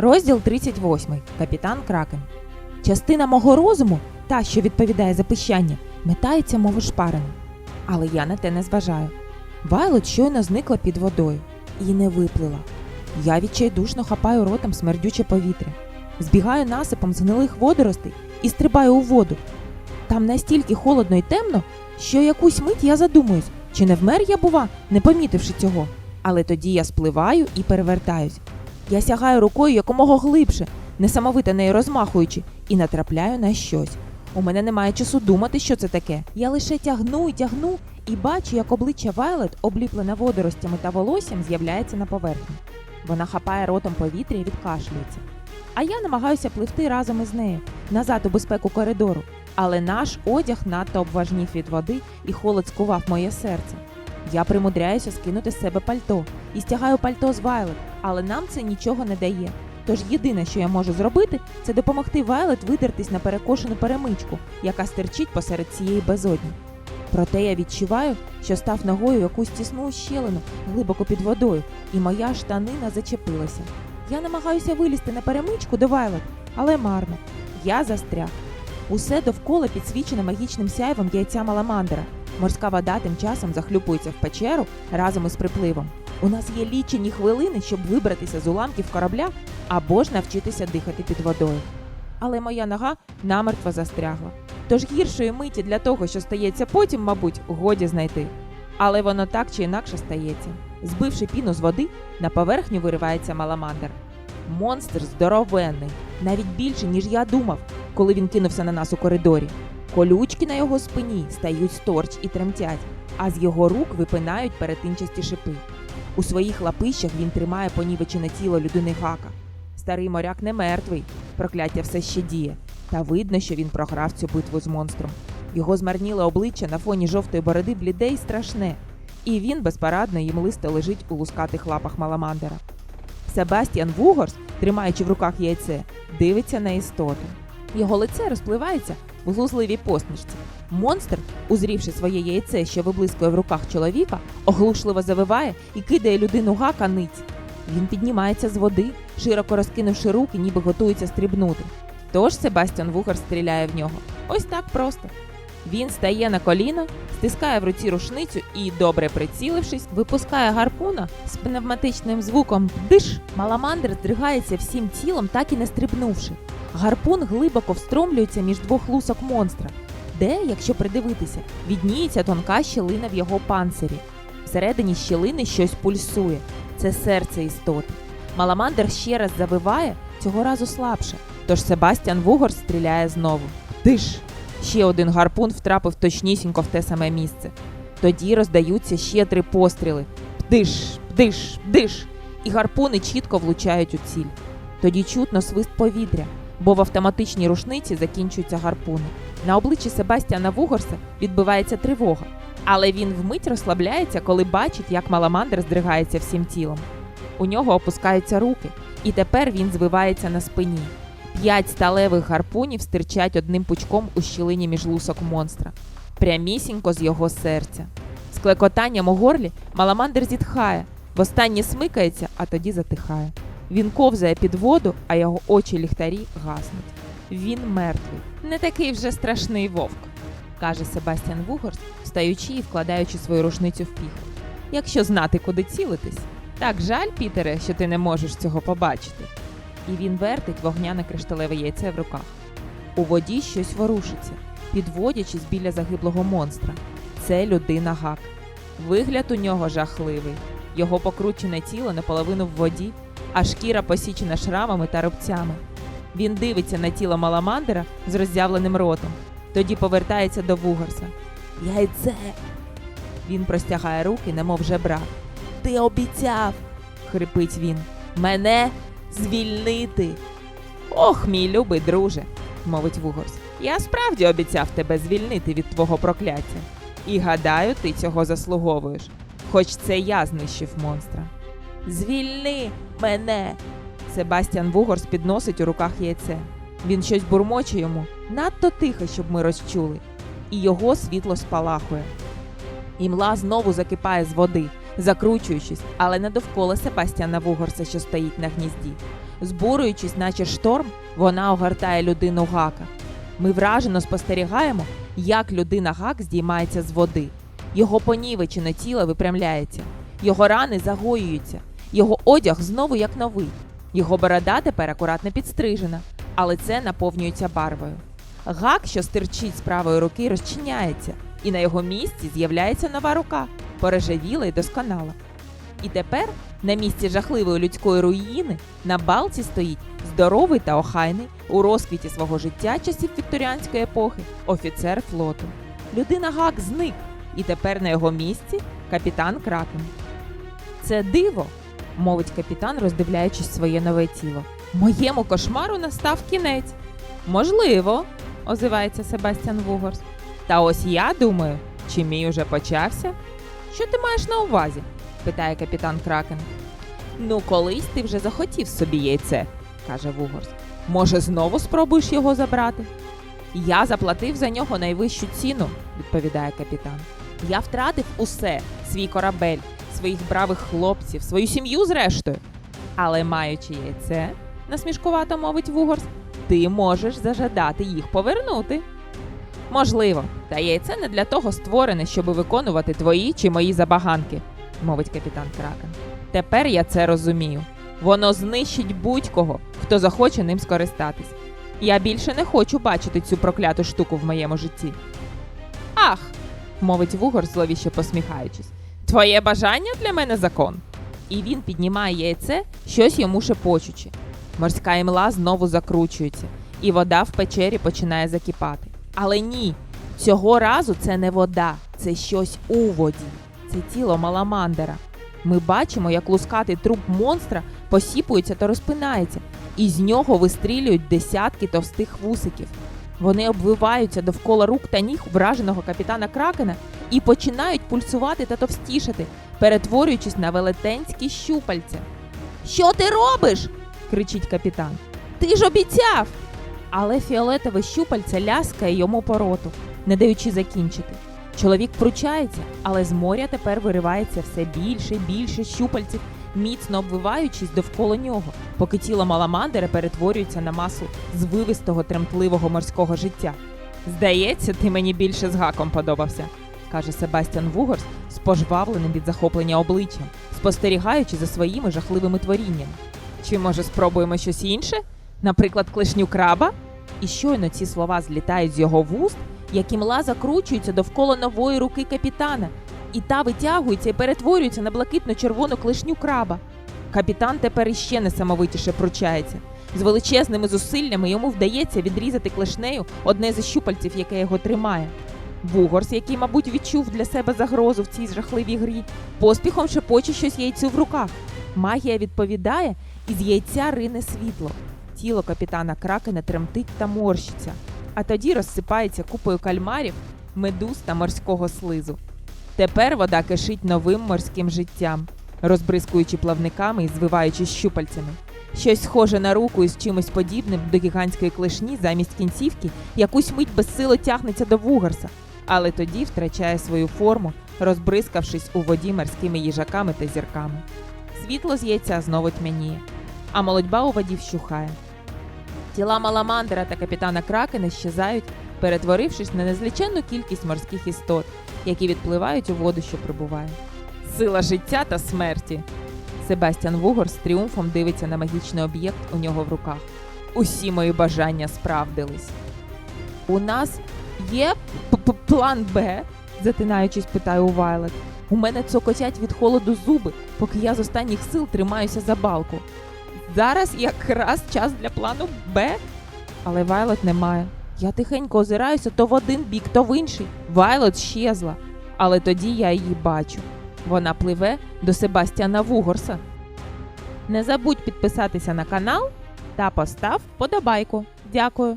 Розділ 38. Капітан Кракен. Частина мого розуму, та, що відповідає за пищання, метається, мов ошпарена. Але я на те не зважаю. Вайлот щойно зникла під водою і не виплила. Я відчайдушно хапаю ротом смердюче повітря, збігаю насипом з гнилих водоростей і стрибаю у воду. Там настільки холодно і темно, що якусь мить я задумуюсь, чи не вмер я, бува, не помітивши цього. Але тоді я спливаю і перевертаюсь. Я сягаю рукою якомога глибше, несамовито нею розмахуючи, і натрапляю на щось. У мене немає часу думати, що це таке. Я лише тягну і тягну і бачу, як обличчя Вайлет, обліплене водоростями та волоссям, з'являється на поверхні. Вона хапає ротом повітря і відкашлюється. А я намагаюся пливти разом із нею назад у безпеку коридору. Але наш одяг надто обважнів від води, і холод скував моє серце. Я примудряюся скинути з себе пальто і стягаю пальто з Вайлет, але нам це нічого не дає. Тож єдине, що я можу зробити, це допомогти Вайлет видертись на перекошену перемичку, яка стерчить посеред цієї безодні. Проте я відчуваю, що став ногою якусь тісну щелину глибоко під водою, і моя штанина зачепилася. Я намагаюся вилізти на перемичку до Вайлет, але марно. Я застряг. Усе довкола підсвічено магічним сяйвом яйця маламандера. Морська вода тим часом захлюпується в печеру разом із припливом. У нас є лічені хвилини, щоб вибратися з уламків корабля або ж навчитися дихати під водою. Але моя нога намертво застрягла. Тож гіршої миті для того, що стається потім, мабуть, годі знайти. Але воно так чи інакше стається. Збивши піну з води, на поверхню виривається маламандер. Монстр здоровенний, навіть більше, ніж я думав, коли він кинувся на нас у коридорі. Колючки на його спині стають сторч і тремтять, а з його рук випинають перетинчасті шипи. У своїх лапищах він тримає понівечене тіло людини гака. Старий моряк не мертвий, прокляття все ще діє, та видно, що він програв цю битву з монстром. Його змарніле обличчя на фоні жовтої бороди бліде й страшне, і він безпарадно і млисто лежить у лускатих лапах маламандера. Себастьян Вугорс, тримаючи в руках яйце, дивиться на істоту. Його лице розпливається в глузливій посмішці. Монстр, узрівши своє яйце, що виблискує в руках чоловіка, оглушливо завиває і кидає людину гака ниць. Він піднімається з води, широко розкинувши руки, ніби готується стрібнути. Тож Себастьян Вугар стріляє в нього. Ось так просто. Він стає на коліна, стискає в руці рушницю і, добре прицілившись, випускає гарпуна з пневматичним звуком диш. Маламандр здригається всім тілом, так і не стрибнувши. Гарпун глибоко встромлюється між двох лусок монстра, де, якщо придивитися, відніється тонка щілина в його панцирі. Всередині щілини щось пульсує. Це серце істоти. Маламандр ще раз завиває, цього разу слабше. Тож Себастьян Вугор стріляє знову. Диш! Ще один гарпун втрапив точнісінько в те саме місце. Тоді роздаються ще три постріли. Пдиш, пдиш, пдиш. І гарпуни чітко влучають у ціль. Тоді чутно свист повітря, бо в автоматичній рушниці закінчуються гарпуни. На обличчі Себастьяна Вугорса відбивається тривога, але він вмить розслабляється, коли бачить, як маламандр здригається всім тілом. У нього опускаються руки, і тепер він звивається на спині. П'ять сталевих гарпунів стирчать одним пучком у щілині між лусок монстра, прямісінько з його серця. З клекотанням у горлі маламандр зітхає, востаннє смикається, а тоді затихає. Він ковзає під воду, а його очі ліхтарі гаснуть. Він мертвий. Не такий вже страшний вовк, каже Себастьян Вугорс, встаючи і вкладаючи свою рушницю в піху. Якщо знати, куди цілитись. Так жаль, Пітере, що ти не можеш цього побачити. І він вертить вогняне кришталеве яйце в руках. У воді щось ворушиться, підводячись біля загиблого монстра. Це людина гак. Вигляд у нього жахливий. Його покручене тіло наполовину в воді, а шкіра посічена шрамами та рубцями. Він дивиться на тіло маламандера з роззявленим ротом, тоді повертається до Вугарса. Яйце. Він простягає руки, немов жебрак. Ти обіцяв, хрипить він, мене звільнити. Ох, мій любий друже, мовить Вугорс. Я справді обіцяв тебе звільнити від твого прокляття. І гадаю, ти цього заслуговуєш, хоч це я знищив монстра. Звільни мене. Себастьян Вугорс підносить у руках яйце. Він щось бурмоче йому надто тихо, щоб ми розчули, і його світло спалахує. Імла знову закипає з води, закручуючись, але не довкола Себастьяна Вугорса, що стоїть на гнізді. Збурюючись, наче шторм, вона огортає людину гака. Ми вражено спостерігаємо, як людина гак здіймається з води. Його понівечене тіло випрямляється, його рани загоюються, його одяг знову як новий. Його борода тепер акуратно підстрижена, але це наповнюється барвою. Гак, що стирчить з правої руки, розчиняється, і на його місці з'являється нова рука, порежевіла і досконала. І тепер на місці жахливої людської руїни на балці стоїть здоровий та охайний у розквіті свого життя часів вікторіанської епохи офіцер флоту. Людина Гак зник, і тепер на його місці капітан Кракен. Це диво, мовить капітан, роздивляючись своє нове тіло. Моєму кошмару настав кінець. Можливо, озивається Себастьян Вугорс. Та ось я думаю, чи мій уже почався? Що ти маєш на увазі? питає капітан Кракен. Ну, колись ти вже захотів собі яйце, каже Вугорс. Може, знову спробуєш його забрати? Я заплатив за нього найвищу ціну, відповідає капітан. Я втратив усе свій корабель, своїх бравих хлопців, свою сім'ю зрештою. Але маючи яйце, насмішкувато мовить Вугорс, ти можеш зажадати їх повернути. Можливо, та яйце не для того створене, щоб виконувати твої чи мої забаганки, мовить капітан Кракен. Тепер я це розумію. Воно знищить будь-кого, хто захоче ним скористатись. Я більше не хочу бачити цю прокляту штуку в моєму житті. Ах, мовить Вугор, зловіще посміхаючись. Твоє бажання для мене закон. І він піднімає яйце, щось йому шепочучи. Морська імла знову закручується, і вода в печері починає закипати. Але ні, цього разу це не вода, це щось у воді. Це тіло маламандера. Ми бачимо, як лускатий труп монстра посіпується та розпинається, і з нього вистрілюють десятки товстих вусиків. Вони обвиваються довкола рук та ніг враженого капітана Кракена і починають пульсувати та товстішати, перетворюючись на велетенські щупальця. Що ти робиш? кричить капітан. Ти ж обіцяв. Але фіолетове щупальце ляскає йому по роту, не даючи закінчити. Чоловік пручається, але з моря тепер виривається все більше більше щупальців, міцно обвиваючись довкола нього, поки тіло маламандера перетворюється на масу звивистого тремтливого морського життя. Здається, ти мені більше з гаком подобався, каже Себастьян Вугорс з пожвавленим від захоплення обличчям, спостерігаючи за своїми жахливими творіннями. Чи може спробуємо щось інше? Наприклад, клешню краба? І щойно ці слова злітають з його вуст, як імла закручується довкола нової руки капітана, і та витягується і перетворюється на блакитно-червону клешню краба. Капітан тепер іще несамовитіше пручається. З величезними зусиллями йому вдається відрізати клешнею одне зі щупальців, яке його тримає. Вугорс, який, мабуть, відчув для себе загрозу в цій жахливій грі, поспіхом шепоче щось яйцю в руках. Магія відповідає, і з яйця рине світло. Тіло капітана Кракена тремтить та морщиться, а тоді розсипається купою кальмарів, медуз та морського слизу. Тепер вода кишить новим морським життям, розбризкуючи плавниками і звиваючи щупальцями. Щось схоже на руку із чимось подібним до гігантської клешні замість кінцівки якусь мить безсило тягнеться до вугарса, але тоді втрачає свою форму, розбризкавшись у воді морськими їжаками та зірками. Світло з яйця знову тьмяніє, а молодьба у воді вщухає. Тіла Маламандера та капітана Кракена щезають, перетворившись на незліченну кількість морських істот, які відпливають у воду, що прибуває. Сила життя та смерті. Себастьян Вугор з тріумфом дивиться на магічний об'єкт у нього в руках. Усі мої бажання справдились. У нас є план Б? затинаючись, питає у Вайлет. У мене цокотять від холоду зуби, поки я з останніх сил тримаюся за балку. Зараз якраз час для плану Б. Але Вайлот немає. Я тихенько озираюся то в один бік, то в інший. Вайлот щезла. Але тоді я її бачу. Вона пливе до Себастьяна Вугорса. Не забудь підписатися на канал та постав подобайку. Дякую.